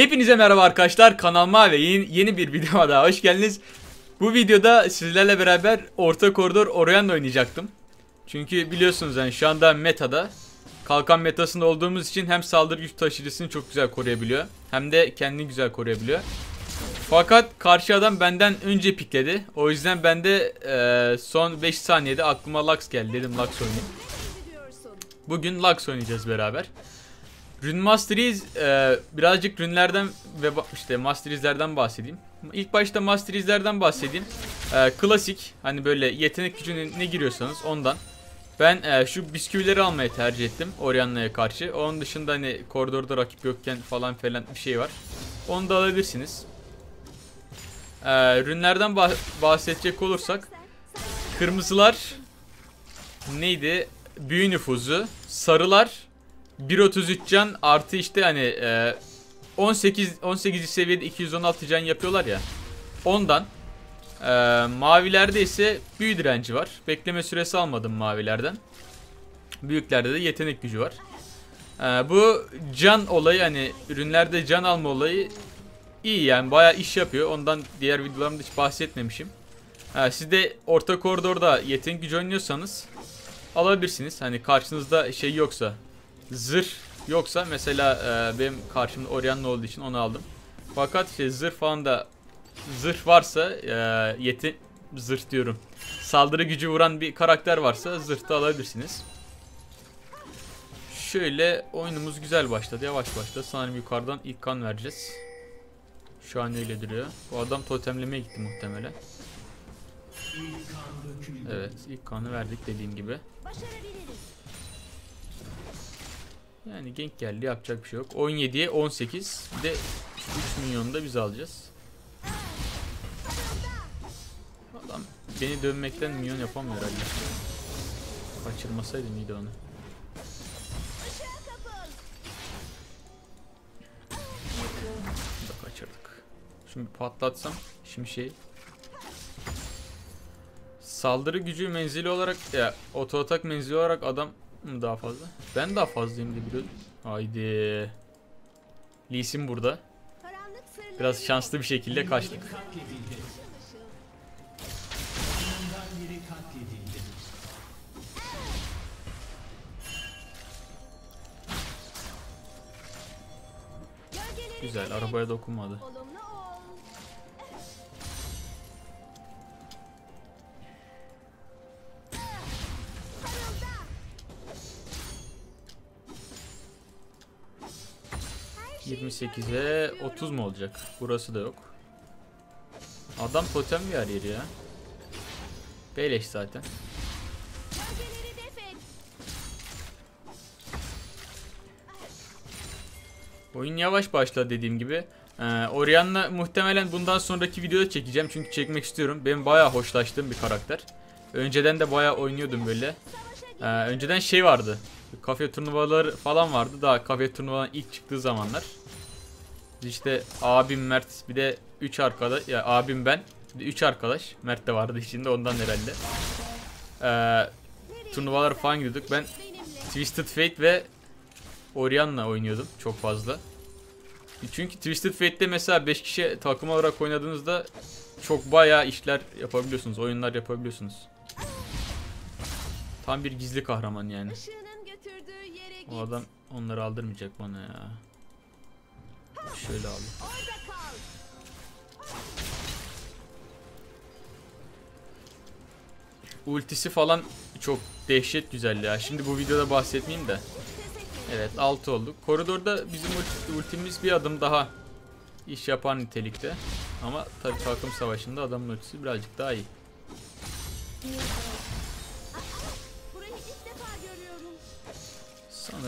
Hepinize merhaba arkadaşlar kanalıma ve yeni, yeni bir videoma daha hoş geldiniz. Bu videoda sizlerle beraber orta koridor Orianna oynayacaktım. Çünkü biliyorsunuz yani şu anda metada kalkan metasında olduğumuz için hem saldırı güç taşıyıcısını çok güzel koruyabiliyor hem de kendini güzel koruyabiliyor. Fakat karşı adam benden önce pikledi. O yüzden ben de e, son 5 saniyede aklıma Lux geldi dedim Lux oynayayım. Bugün Lux oynayacağız beraber. Rune Masteries e, birazcık rünlerden ve işte Masterizlerden bahsedeyim. İlk başta Masterizlerden bahsedeyim. E, klasik hani böyle yetenek gücüne ne giriyorsanız ondan. Ben e, şu bisküvileri almayı tercih ettim Orianna'ya karşı. Onun dışında hani koridorda rakip yokken falan filan bir şey var. Onu da alabilirsiniz. E, rünlerden bah bahsedecek olursak kırmızılar neydi? Büyü nüfuzu, sarılar 1.33 can artı işte hani e, 18 18 seviyede 216 can yapıyorlar ya. Ondan. E, mavilerde ise büyü direnci var. Bekleme süresi almadım mavilerden. Büyüklerde de yetenek gücü var. E, bu can olayı hani ürünlerde can alma olayı iyi yani bayağı iş yapıyor. Ondan diğer videolarımda hiç bahsetmemişim. E, siz de orta koridorda yetenek gücü oynuyorsanız alabilirsiniz. Hani karşınızda şey yoksa zırh yoksa mesela e, benim karşımda Orianna olduğu için onu aldım. Fakat işte zırh falan da zırh varsa e, yeti zırh diyorum. Saldırı gücü vuran bir karakter varsa zırh da alabilirsiniz. Şöyle oyunumuz güzel başladı. Yavaş başladı. Sanırım yukarıdan ilk kan vereceğiz. Şu an öyle duruyor. Bu adam totemlemeye gitti muhtemelen. Evet ilk kanı verdik dediğim gibi. Yani genk geldi yapacak bir şey yok. 17'ye 18 bir de 3 milyonu da biz alacağız. Adam beni dönmekten milyon yapamıyor herhalde. Kaçırmasaydım iyiydi onu. da kaçırdık. Şimdi patlatsam şimdi şey Saldırı gücü menzili olarak ya oto menzili olarak adam daha fazla? Ben daha fazlayım diye biliyordum. Haydi. Lee Sin burada. Biraz şanslı bir şekilde kaçtık. Güzel arabaya dokunmadı. ...28'e 30 mu olacak? Burası da yok. Adam totem bir yer yeri ya. Beleş zaten. Oyun yavaş başladı dediğim gibi. Ee, Orianna muhtemelen bundan sonraki videoda çekeceğim çünkü çekmek istiyorum. Benim bayağı hoşlaştığım bir karakter. Önceden de bayağı oynuyordum böyle. Ee, önceden şey vardı. Kafe turnuvaları falan vardı. Daha kafe turnuvaların ilk çıktığı zamanlar. İşte abim Mert bir de 3 arkadaş ya abim ben bir de 3 arkadaş Mert de vardı içinde ondan herhalde. Ee, turnuvalar falan gidiyorduk. Ben Twisted Fate ve Orianna oynuyordum çok fazla. Çünkü Twisted Fate'de mesela 5 kişi takım olarak oynadığınızda çok bayağı işler yapabiliyorsunuz, oyunlar yapabiliyorsunuz. Tam bir gizli kahraman yani. O adam onları aldırmayacak bana ya. Şöyle aldım. Ultisi falan çok dehşet güzel ya. Şimdi bu videoda bahsetmeyeyim de. Evet 6 olduk. Koridorda bizim ultimiz bir adım daha iş yapan nitelikte. Ama tabi takım savaşında adamın ultisi birazcık daha iyi.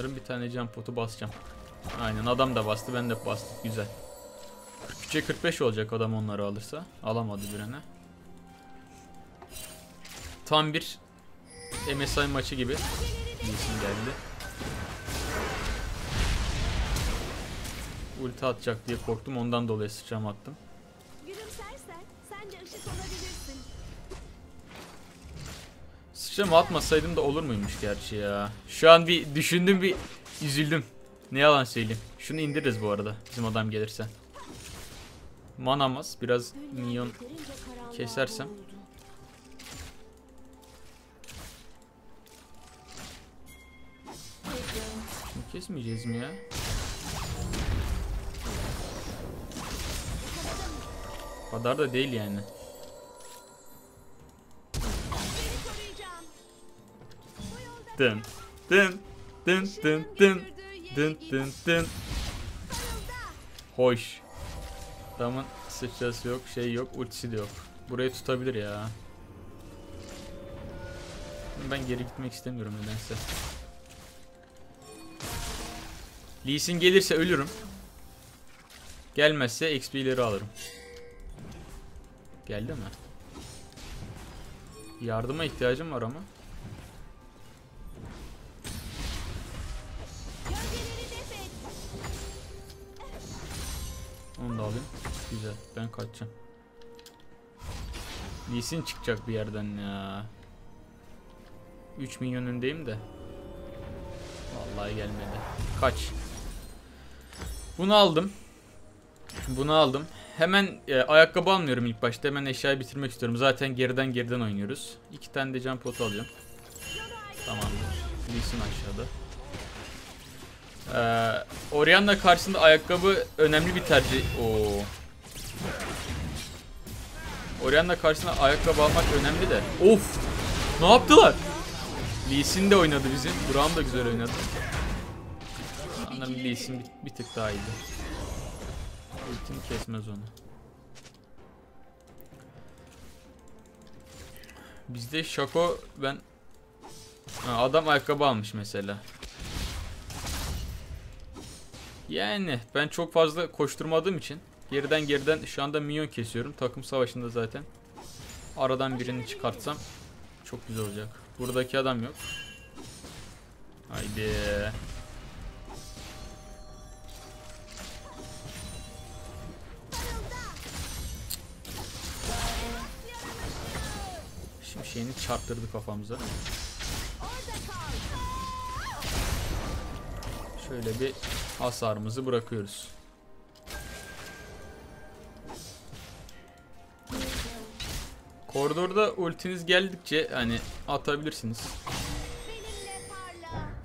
Sanırım bir tane can potu basacağım. Aynen adam da bastı ben de bastık güzel. 43'e 45 olacak adam onları alırsa. Alamadı birine. Tam bir MSI maçı gibi. Bilsin geldi. Ulti atacak diye korktum ondan dolayı sıçram attım. Gülümsersen sen ışık olabilirsin. Sıçramı atmasaydım da olur muymuş gerçi ya. Şu an bir düşündüm bir üzüldüm. Ne yalan söyleyeyim. Şunu indiririz bu arada bizim adam gelirse. Manamaz biraz minyon kesersem. Kesmeyeceğiz mi ya? Kadar da değil yani. Dın dın dın dın dın dın dın dın. Hoş. Adamın sıçrası yok, şey yok, ultisi de yok. Burayı tutabilir ya. Ben geri gitmek istemiyorum nedense. Lee Sin gelirse ölürüm. Gelmezse XP'leri alırım. Geldi mi? Yardıma ihtiyacım var ama. Alayım. Güzel. Ben kaçacağım. Lee Sin çıkacak bir yerden ya. 3 milyon öndeyim de. Vallahi gelmedi. Kaç. Bunu aldım. Bunu aldım. Hemen e, ayakkabı almıyorum ilk başta. Hemen eşyayı bitirmek istiyorum. Zaten geriden geriden oynuyoruz. İki tane de can potu alıyorum. Tamamdır. Lee Sin aşağıda. Ee, Orianna karşısında ayakkabı önemli bir tercih. Oo. Orianna karşısında ayakkabı almak önemli de. Of! Ne yaptılar? Lee Sin de oynadı bizim. Braum da güzel oynadı. Sanırım Lee Sin bir, bir tık daha iyiydi. Ultim kesmez onu. Bizde Şako ben ha, adam ayakkabı almış mesela. Yani ben çok fazla koşturmadığım için geriden geriden şu anda minyon kesiyorum. Takım savaşında zaten. Aradan birini çıkartsam çok güzel olacak. Buradaki adam yok. Haydi. Şimdi şeyini çarptırdı kafamıza. Şöyle bir hasarımızı bırakıyoruz. Koridorda ultiniz geldikçe hani atabilirsiniz.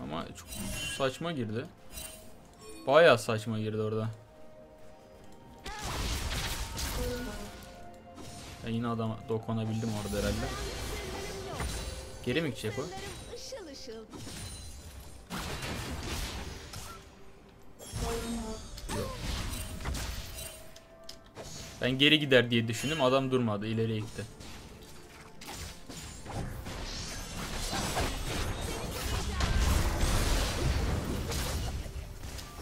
Ama çok saçma girdi. Bayağı saçma girdi orada. Ya yine adama dokunabildim orada herhalde. Geri mi gidecek o? Ben geri gider diye düşündüm. Adam durmadı. ileriye gitti.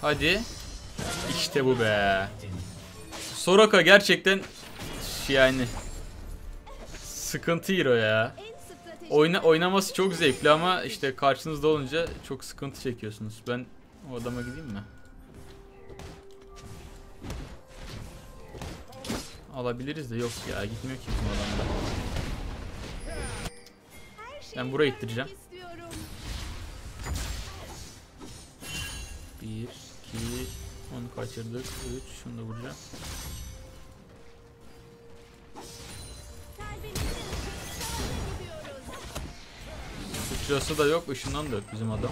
Hadi. İşte bu be. Soraka gerçekten yani sıkıntı hero ya. Oyna oynaması çok zevkli ama işte karşınızda olunca çok sıkıntı çekiyorsunuz. Ben o adama gideyim mi? Alabiliriz de yok ya gitmiyor ki bizim şeyi Ben buraya ittireceğim. 1, 2, onu kaçırdık. 3, şunu da vuracağım. Sıçrası da yok, ışından da yok bizim adam.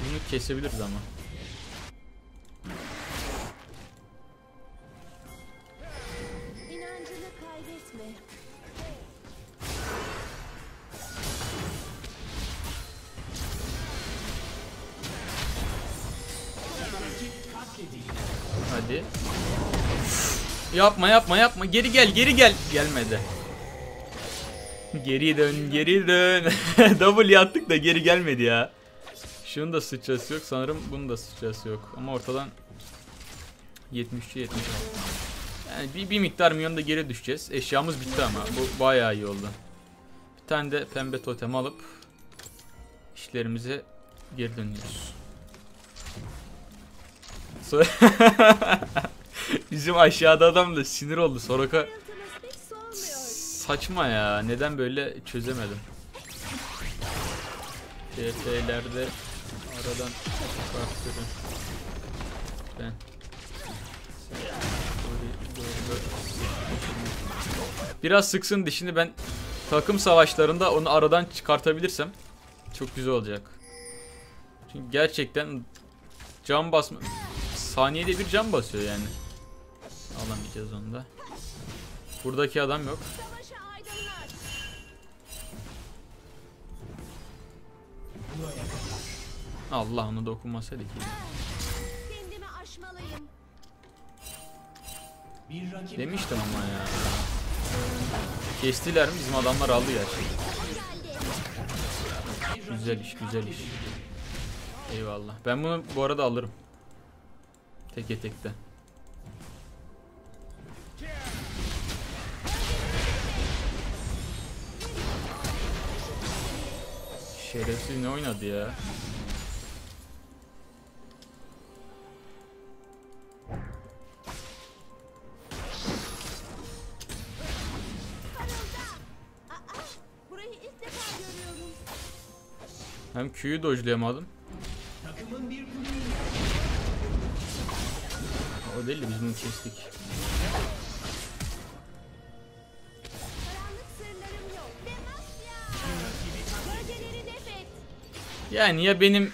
Bunu kesebiliriz ama. Yapma yapma yapma. Geri gel geri gel. Gelmedi. Geri dön geri dön. W attık da geri gelmedi ya. Şunun da sıçrası yok. Sanırım bunun da sıçrası yok. Ama ortadan 73 76. Yani bir, bir miktar milyon da geri düşeceğiz. Eşyamız bitti ama. Bu bayağı iyi oldu. Bir tane de pembe totem alıp işlerimize geri dönüyoruz. So- Bizim aşağıda adam da sinir oldu. Soraka saçma ya. Neden böyle çözemedim. TF'lerde aradan çıkartırım. Ben. Biraz sıksın dişini ben takım savaşlarında onu aradan çıkartabilirsem çok güzel olacak. Çünkü gerçekten cam basma saniyede bir cam basıyor yani. Alamayacağız onu da. Buradaki adam yok. Allah onu dokunmasaydı ki. Kendimi aşmalıyım. Demiştim ama ya. Kestiler mi bizim adamlar aldı gerçekten. Güzel iş güzel iş. Eyvallah. Ben bunu bu arada alırım. Teke tekte. Şerefsiz ne oynadı ya? Hem Q'yu dojlayamadım. O değil de biz bunu kestik. Yani ya benim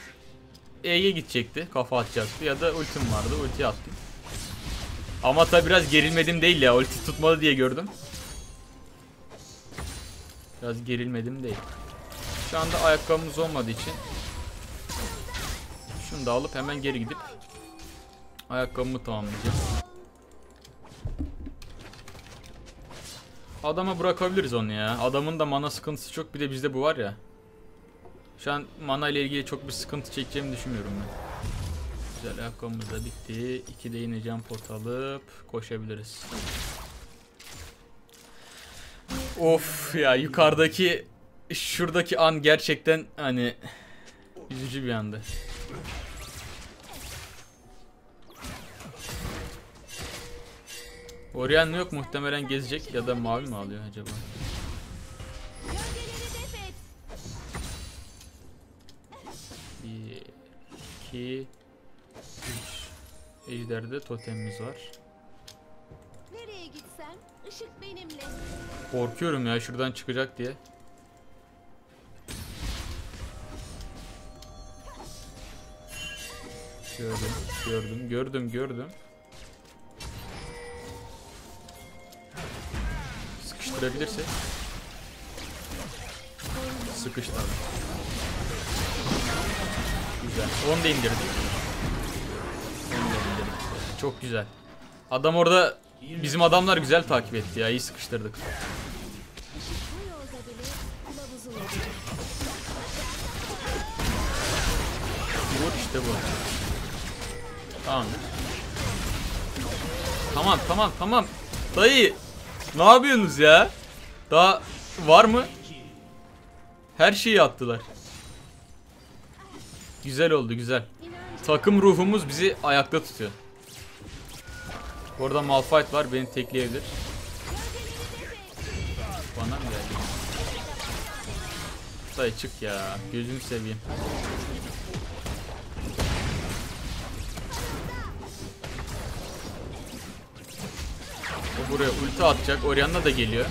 E'ye gidecekti, kafa atacaktı ya da ultim vardı, ulti attım. Ama tabi biraz gerilmedim değil ya, ulti tutmalı diye gördüm. Biraz gerilmedim değil. Şu anda ayakkabımız olmadığı için şunu da alıp hemen geri gidip ayakkabımı tamamlayacağım. Adama bırakabiliriz onu ya. Adamın da mana sıkıntısı çok bir de bizde bu var ya. Şu an mana ile ilgili çok bir sıkıntı çekeceğimi düşünmüyorum ben. Güzel ayakkabımız da bitti. İki de yine jump pot alıp koşabiliriz. Of ya yukarıdaki şuradaki an gerçekten hani üzücü bir andı. Orianna yok muhtemelen gezecek ya da mavi mi alıyor acaba? 2 3 Ejder'de totemimiz var. Nereye gitsem ışık benimle. Korkuyorum ya şuradan çıkacak diye. Gördüm, gördüm, gördüm, gördüm. Sıkıştırabilirse. Sıkıştı abi. Güzel. Onu da indirdik. Onu da indirdik. Çok güzel. Adam orada bizim adamlar güzel takip etti ya. iyi sıkıştırdık. Vur işte bu. Tamam. Tamam tamam tamam. Dayı. Ne yapıyorsunuz ya? Daha var mı? Her şeyi attılar. Güzel oldu güzel. Takım ruhumuz bizi ayakta tutuyor. Orada Malphite var beni tekleyebilir. Bana mı geldi? Dayı çık ya. Gözünü seveyim. O buraya ulti atacak. Orianna da geliyor.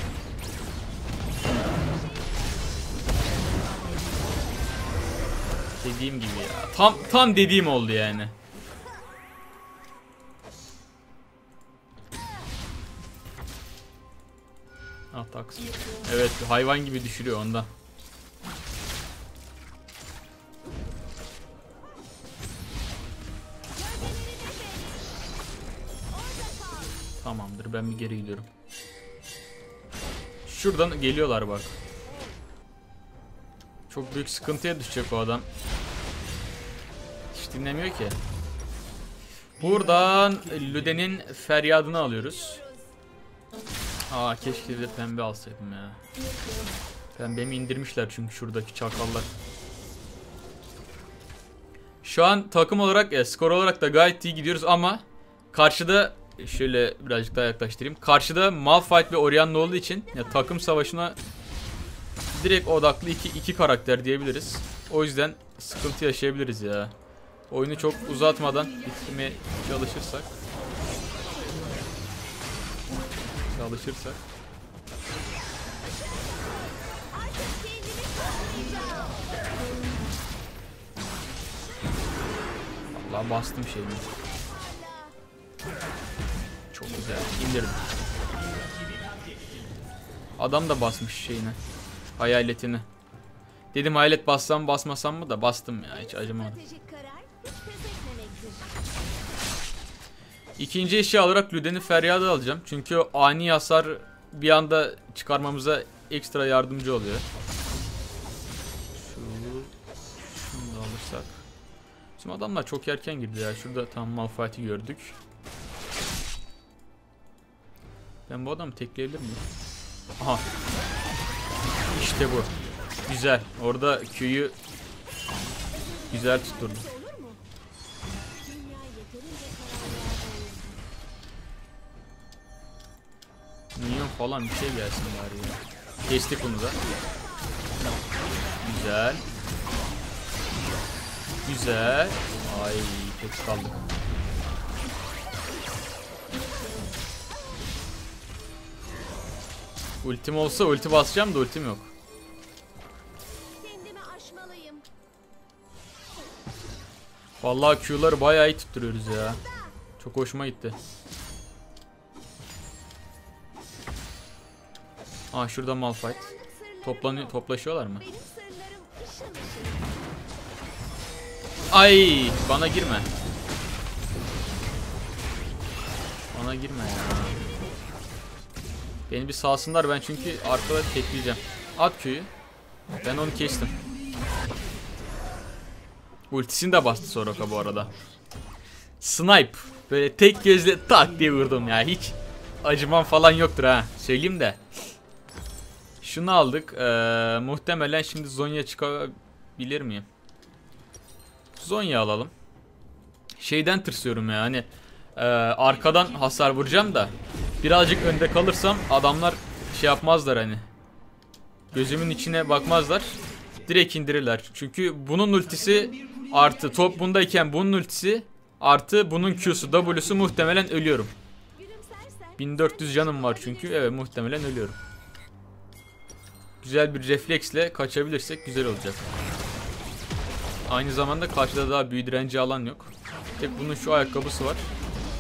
Dediğim gibi ya. Tam tam dediğim oldu yani. Ah taksi. Evet hayvan gibi düşürüyor ondan. Tamamdır ben bir geri gidiyorum. Şuradan geliyorlar bak. Çok büyük sıkıntıya düşecek o adam. Dinlemiyor ki. Buradan Lüden'in feryadını alıyoruz. Aa keşke de pembe alsaydım ya. Pembemi indirmişler çünkü şuradaki çakallar. Şu an takım olarak, e, skor olarak da gayet iyi gidiyoruz ama karşıda şöyle birazcık daha yaklaştırayım. Karşıda Malphite ve Orianna olduğu için ya takım savaşına direkt odaklı iki, iki karakter diyebiliriz. O yüzden sıkıntı yaşayabiliriz ya. Oyunu çok uzatmadan bitirmeye çalışırsak. Çalışırsak. Allah bastım şeyini. Çok güzel. İndirdim. Adam da basmış şeyini. Hayaletini. Dedim hayalet bassam basmasam mı da bastım ya hiç acımadım. İkinci eşya olarak Lüden'in feryadı alacağım. Çünkü ani hasar bir anda çıkarmamıza ekstra yardımcı oluyor. Şu, şunu da alırsak. Bizim adamlar çok erken girdi ya. Şurada tam Malphite'i gördük. Ben bu adamı tekleyebilir miyim? Aha. İşte bu. Güzel. Orada Q'yu güzel tutturdum. Minyon falan bir şey gelsin bari ya. Kestik bunu da. Güzel. Güzel. Ay kötü kaldık. Ultim olsa ulti basacağım da ultim yok. Vallahi Q'ları bayağı iyi tutturuyoruz ya. Çok hoşuma gitti. Aa şurada Malphite. Toplanıyor, toplaşıyorlar mı? Ay bana girme. Bana girme ya. Beni bir salsınlar ben çünkü arkada tekleyeceğim. At köyü. Ben onu kestim. Ultisini de bastı Soroka bu arada. Snipe. Böyle tek gözle tak diye vurdum ya. Hiç acımam falan yoktur ha. Söyleyeyim de. Şunu aldık. Ee, muhtemelen şimdi Zonya çıkabilir miyim? Zonya alalım. Şeyden tırsıyorum ya hani e, arkadan hasar vuracağım da birazcık önde kalırsam adamlar şey yapmazlar hani. Gözümün içine bakmazlar. Direkt indirirler. Çünkü bunun ultisi artı top bundayken bunun ultisi artı bunun Q'su W'su muhtemelen ölüyorum. Gülümsersen 1400 canım var çünkü evet muhtemelen ölüyorum. Güzel bir refleksle kaçabilirsek güzel olacak. Aynı zamanda karşıda daha büyü direnci alan yok. Tek bunun şu ayakkabısı var.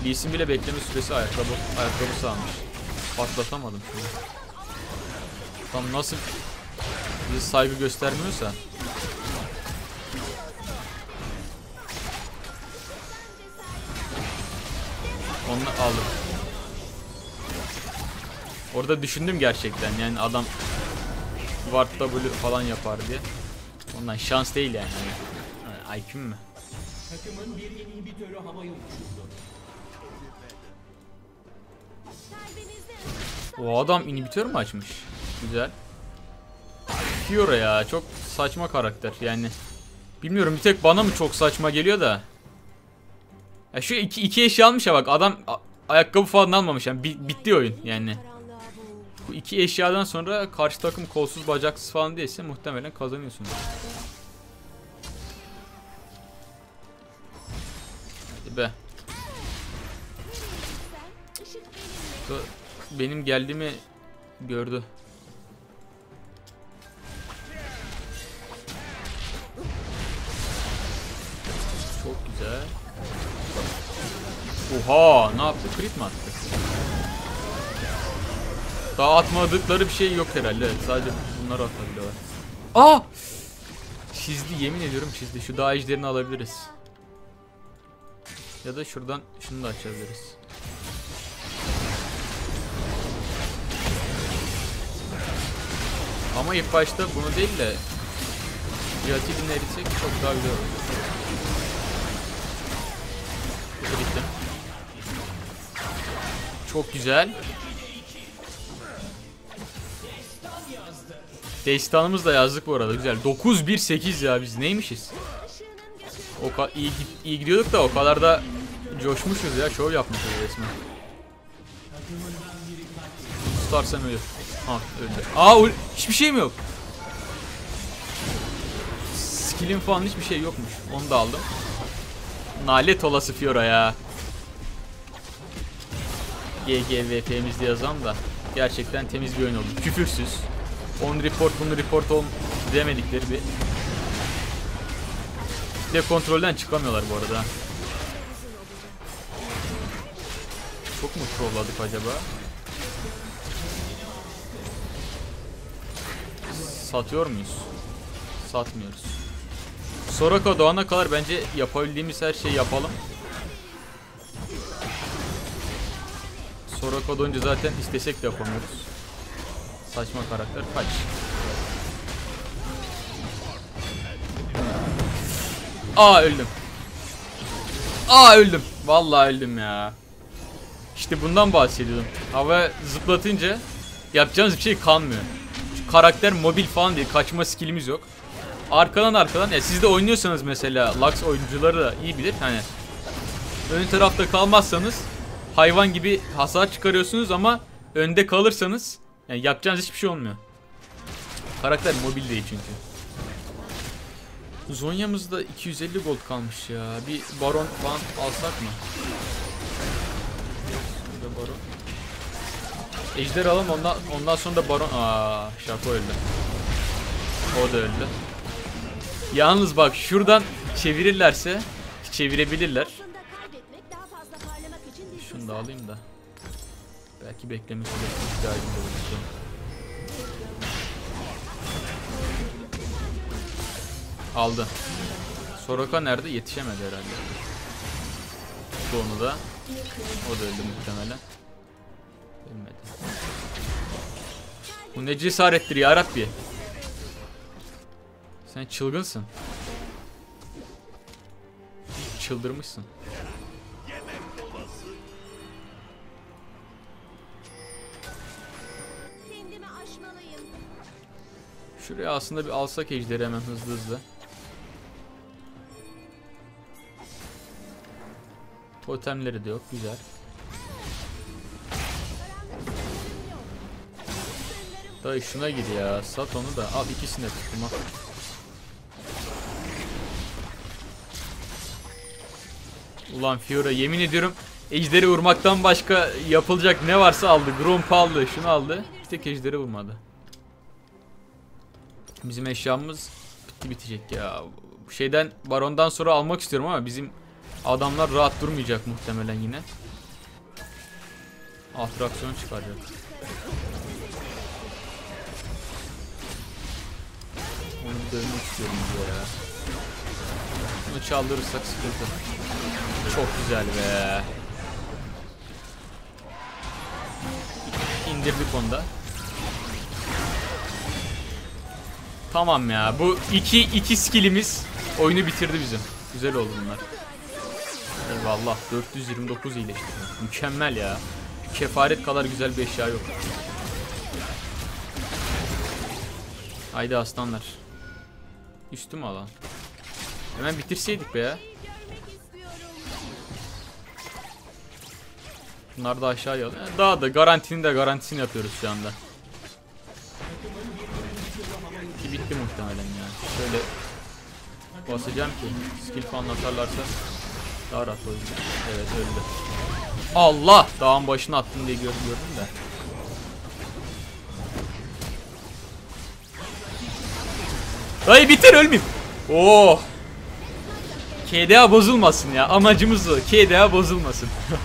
Lee Sin bile bekleme süresi ayakkabı ayakkabısı almış. Patlatamadım şunu. Tam nasıl bize saygı göstermiyorsa. Onu aldım. Orada düşündüm gerçekten yani adam Ward W falan yapar diye. Ondan şans değil yani. Hani, IQ mu? kalbimizde O adam inhibitör mü açmış? Güzel. Fiora ya çok saçma karakter yani. Bilmiyorum bir tek bana mı çok saçma geliyor da. Ya şu iki, iki eşya almış ya bak adam ayakkabı falan almamış yani Bi- bitti oyun yani. Bu iki eşyadan sonra karşı takım kolsuz bacaksız falan değilse muhtemelen kazanıyorsunuz. Hadi be. Benim geldiğimi gördü. Çok güzel. Oha ne yaptı? Crit mi attı? Daha atmadıkları bir şey yok herhalde. Evet, sadece bunları atabiliyorlar. Aa! Çizdi yemin ediyorum çizdi. Şu daha ejderini alabiliriz. Ya da şuradan şunu da açabiliriz. Ama ilk başta bunu değil de Yatidin'i eritsek çok daha güzel olur. Erittim. Çok güzel. Destanımız da yazdık bu arada güzel. 9-1-8 ya biz neymişiz? O iyi, iyi gidiyorduk da o kadar da coşmuşuz ya şov yapmışız resmen. Tutarsam ölür. Ha öldü. Aa hiçbir şeyim yok. Skill'im falan hiçbir şey yokmuş. Onu da aldım. Nalet olası Fiora ya. GGVP'mizde yazan da gerçekten temiz bir oyun oldu. Küfürsüz. On report bunu report on demedikleri. Bir de kontrolden çıkamıyorlar bu arada. Çok mu trolladık acaba? Satıyor muyuz? Satmıyoruz. Soraka doğana kadar bence yapabildiğimiz her şeyi yapalım. Soraka doğunca zaten istesek de yapamıyoruz. Saçma karakter kaç. Aa öldüm. Aa öldüm. Vallahi öldüm ya. İşte bundan bahsediyordum. Hava zıplatınca yapacağımız bir şey kalmıyor. Çünkü karakter mobil falan değil. Kaçma skillimiz yok. Arkadan arkadan ya siz de oynuyorsanız mesela Lux oyuncuları da iyi bilir. Hani ön tarafta kalmazsanız hayvan gibi hasar çıkarıyorsunuz ama önde kalırsanız yani yapacağınız hiçbir şey olmuyor. Karakter mobil değil çünkü. Zonya'mızda 250 gold kalmış ya. Bir baron falan alsak mı? Şurada baron. Ejder alalım ondan, ondan sonra da baron... Aa, Şako öldü. O da öldü. Yalnız bak şuradan çevirirlerse çevirebilirler. Şunu da alayım da. Belki bekleme süresi ihtiyacım da olur. Aldı. Soraka nerede? Yetişemedi herhalde. Tuttu onu da. O da öldü muhtemelen. Ölmedi. Bu ne cesarettir ya Rabbi. Sen çılgınsın. Çıldırmışsın. Şuraya aslında bir alsak ejderi hemen hızlı hızlı. Totemleri de yok. Güzel. Dayı şuna gir ya. Sat onu da. Al ikisini de tuttum al. Ulan Fiora yemin ediyorum ejderi vurmaktan başka yapılacak ne varsa aldı. Gromp aldı. Şunu aldı. Bir tek ejderi vurmadı. Bizim eşyamız bitti bitecek ya. Şeyden barondan sonra almak istiyorum ama bizim adamlar rahat durmayacak muhtemelen yine. Atraksiyon çıkaracak. Onu dövmek istiyorum ya. Bunu çaldırırsak sıkıntı. Çok güzel be. İndirdik onu Tamam ya. Bu iki iki skillimiz oyunu bitirdi bizim. Güzel oldu bunlar. Eyvallah. 429 iyileştirme. Mükemmel ya. Kefaret kadar güzel bir eşya yok. Haydi aslanlar. Üstüm alan. Hemen bitirseydik be ya. Bunlar da aşağıya alıyor. Daha da garantinin de garantisini yapıyoruz şu anda. Muhtemelen yani. Şöyle basacağım ki skill falan atarlarsa daha rahat oynayacağım. Evet öldü. Allah! Dağın başına attım diye gördüm, gördüm de. Dayı bitir ölmeyeyim. Oh! KDA bozulmasın ya. Amacımız o. KDA bozulmasın.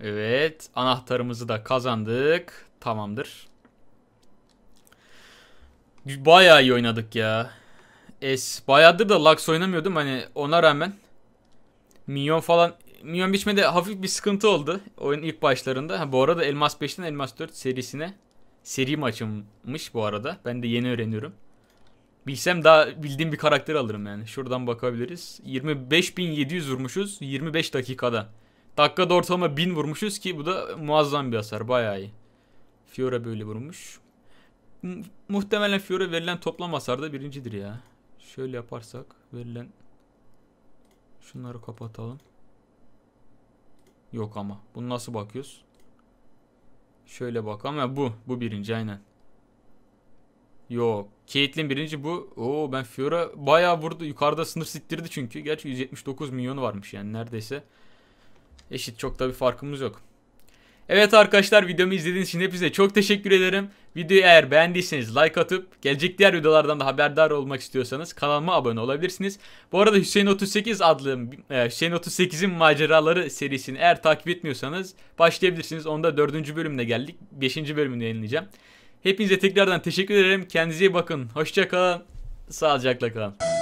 evet. Anahtarımızı da kazandık. Tamamdır. Bayağı iyi oynadık ya. Es bayağıdır da Lux oynamıyordum hani ona rağmen. Minyon falan Minyon biçmede hafif bir sıkıntı oldu oyun ilk başlarında. Ha, bu arada Elmas 5'ten Elmas 4 serisine seri maçımmış bu arada. Ben de yeni öğreniyorum. Bilsem daha bildiğim bir karakter alırım yani. Şuradan bakabiliriz. 25.700 vurmuşuz 25 dakikada. Dakikada ortalama 1000 vurmuşuz ki bu da muazzam bir hasar. Bayağı iyi. Fiora böyle vurmuş. Mu- muhtemelen Fiora verilen toplam hasarda birincidir ya. Şöyle yaparsak verilen şunları kapatalım. Yok ama. Bunu nasıl bakıyoruz? Şöyle bak ama bu bu birinci aynen. Yok. Caitlyn birinci bu. Oo ben Fiora bayağı vurdu. Yukarıda sınır sittirdi çünkü. Gerçi 179 milyonu varmış yani neredeyse. Eşit çok da bir farkımız yok. Evet arkadaşlar videomu izlediğiniz için hepinize çok teşekkür ederim. Videoyu eğer beğendiyseniz like atıp gelecek diğer videolardan da haberdar olmak istiyorsanız kanalıma abone olabilirsiniz. Bu arada Hüseyin 38 adlı e, Hüseyin 38'in maceraları serisini eğer takip etmiyorsanız başlayabilirsiniz. Onda 4. bölümüne geldik. 5. bölümünü yayınlayacağım. Hepinize tekrardan teşekkür ederim. Kendinize iyi bakın. Hoşça kalın. Sağlıcakla kalın.